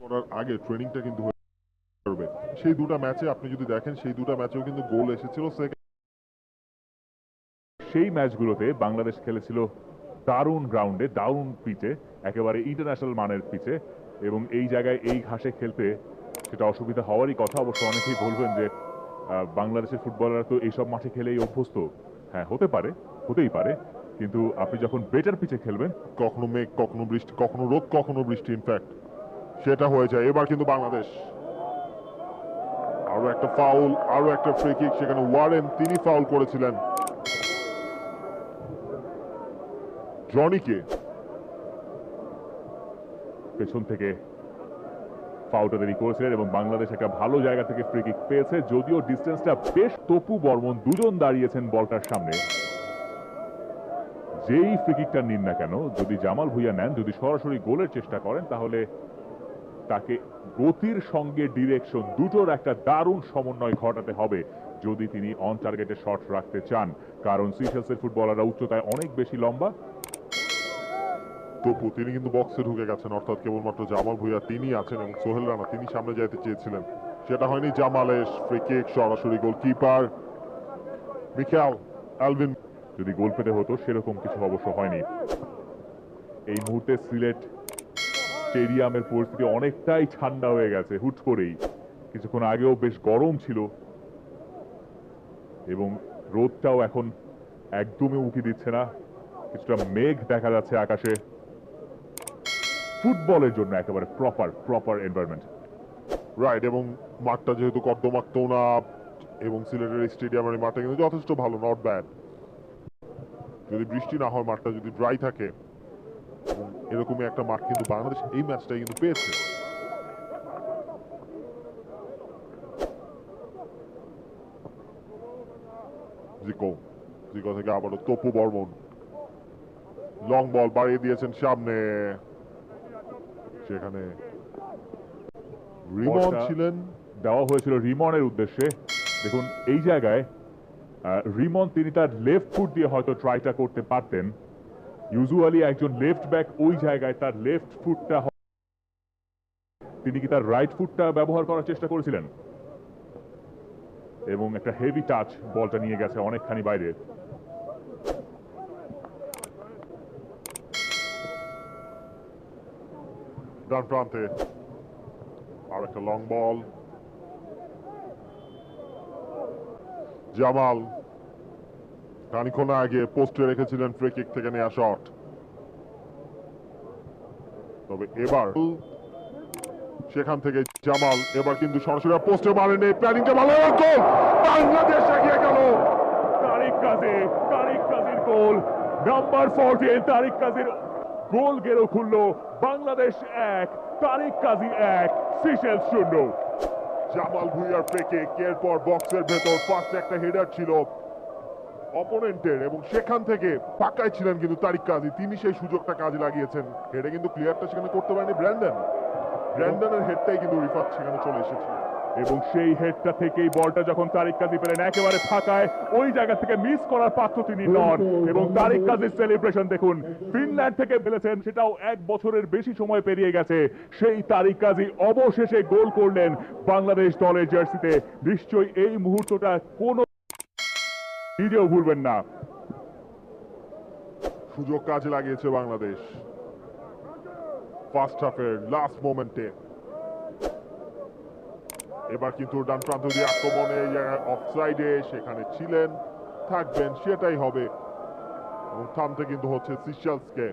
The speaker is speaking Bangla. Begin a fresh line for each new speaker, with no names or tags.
করার আগে ট্রেনিংটা কিন্তু করবে সেই দুটো ম্যাচে আপনি যদি দেখেন, সেই দুটো ম্যাচেও কিন্তু গোল এসেছিল
সেই ম্যাচগুলোতে বাংলাদেশ খেলেছিল দারুণ গ্রাউন্ডে দারুণ পিচে একেবারে ইন্টারন্যাশনাল মানের পিচে এবং এই জায়গায় এই ঘাসে খেলতে সেটা অসুবিধা হওয়ারই কথা। অবশ্য অনেকেই বলবেন যে বাংলাদেশের ফুটবলাররা তো এইসব মাঠে খেলেই অভ্যস্ত। হ্যাঁ হতে পারে, হতেই পারে। কিন্তু আপনি যখন বেটার পিচে খেলবেন,
কখনো মেঘ, কখনো বৃষ্টি, কখনো রোদ, কখনো বৃষ্টি ইনফ্যাক্ট সেটা হয়ে যায়। এবার কিন্তু বাংলাদেশ। আরও একটা ফাউল আরও একটা ফ্রি কিক সেখানে ওয়ারেন, তিনি ফাউল করেছিলেন। জনিকে।
পেছন থেকে ফাউলটা দেরি করেছিলেন এবং বাংলাদেশ একটা ভালো জায়গা থেকে ফ্রি কিক পেয়েছে। যদিও ডিস্টেন্সটা বেশ তপু বর্মন দুজন দাঁড়িয়েছেন বলটার সামনে। যেই ফ্রি কিকটা নিন না কেন, যদি জামাল ভুইয়া নেন, যদি সরাসরি গোলের চেষ্টা করেন, তাহলে তাকে গতির সঙ্গে ডিরেকশন দুটোর একটা দারুণ সমন্বয় ঘটাতে হবে যদি তিনি অন টার্গেটে শট রাখতে চান। কারণ সিশেলসের ফুটবলাররা উচ্চতায় অনেক বেশি লম্বা।
তপু তিনি কিন্তু বক্সে ঢুকে গেছেন অর্থাৎ কেবলমাত্র জামাল ভুইয়া তিনি আছেন এবং সোহেল রানা তিনি সামনে যাইতে চেয়েছিলেন। সেটা হয়নি জামালের ফ্রি কিক সরাসরি গোলকিপার মিখাল অ্যালভিন
যদি গোল পেতে হতো সেরকম কিছু অবশ্য হয়নি। এই মুহূর্তে সিলেট স্টেডিয়ামের পরিস্থিতি অনেকটাই ঠান্ডা হয়ে গেছে, হুট করেই। কিছুক্ষণ আগেও বেশ গরম ছিল। এবং রোদটাও এখন একদমই উকি দিচ্ছে না। কিছুটা মেঘ দেখা যাচ্ছে আকাশে। ফুটবলের জন্য একেবারে প্রপার প্রপার এনভায়রনমেন্ট
রাইট এবং মাঠটা যেহেতু কর্দমাক্ত না, এবং সিলেটের স্টেডিয়ামের মাঠটা কিন্তু যথেষ্ট ভালো নট ব্যাড যদি বৃষ্টি না হয়, মাঠটা যদি ড্রাই থাকে এরকমই একটা মাঠ কিন্তু বাংলাদেশ এই ম্যাচটাই কিন্তু পেয়েছে। জিকো জিকো থেকে আবারও তপু বর্মন। লং বল বাড়িয়ে দিয়েছেন সামনে। সেখানে রিমন ছিলেন
দেওয়া হয়েছিল রিমনের উদ্দেশ্যে। দেখুন এই জায়গায় রিমন তিনি তার লেফট ফুট দিয়ে হয়তো ট্রাইটা করতে পারতেন। ইউজুয়ালি একজন লেফট ব্যাক ওই জায়গায় তার লেফট ফুটটা তিনি কি তার রাইট ফুটটা ব্যবহার করার চেষ্টা করেছিলেন? এবং একটা হেভি টাচ বলটা নিয়ে গেছে অনেকখানি বাইরে।
ডান প্রান্তে আর একটা লং বল জামাল খানিক্ষণ আগে পোস্টে রেখেছিলেন ফ্রি কিক থেকে নেওয়া শট। তবে এবার সেখান থেকে জামাল, এবার কিন্তু সরাসরি পোস্টে মারেনি প্ল্যানিংটা ভালো গোল! বাংলাদেশ এগিয়ে গেল।
তারিক কাজী, তারিক কাজীর গোল। নাম্বার ফোরটিন, তারিক কাজীর গোল গেরো খুললো বাংলাদেশ এক, তারিক কাজী এক সিশেলস শূন্য।
জামাল ভুইয়ার ফ্রি কিক এরপর বক্সের ভেতর ফার্স্ট একটা হেডার ছিল। অপোনেন্টের এবং সেখান থেকে পাকায় ছিলেন কিন্তু তারিক কাজী। তিনি সেই সুযোগটা কাজে লাগিয়েছেন। হেডে কিন্তু ক্লিয়ারটা সেখানে করতে পারেনি ব্র্যান্ডন ব্র্যান্ডনের হেডটাই কিন্তু রিফাত সেখানে চলে এসেছে।
এবং সেই হেডটা থেকেই বলটা যখন তারিক কাজী পেলেন, একেবারে ফাঁকায়, ওই জায়গা থেকে মিস করার পাত্র তিনি নন। এবং তারিক কাজীর সেলিব্রেশন দেখুন ফিনল্যান্ড থেকে ফেলেছেন, সেটাও এক বছরের বেশি সময় পেরিয়ে গেছে। সেই তারিক কাজী অবশেষে গোল করলেন বাংলাদেশ দলের জার্সিতে। নিশ্চয়ই এই মুহূর্তটা কোনো নিজেও ভুলবেন না।
সুযোগ কাজে লাগিয়েছে বাংলাদেশ। ফার্স্ট হাফের লাস্ট মোমেন্টে এবার কিন্তু ডান প্রান্ত দিয়ে আক্রমণে অফসাইডে সেখানে ছিলেন, থাকবেন, সেটাই হবে। এবং থামতে কিন্তু হচ্ছে সিশালসকে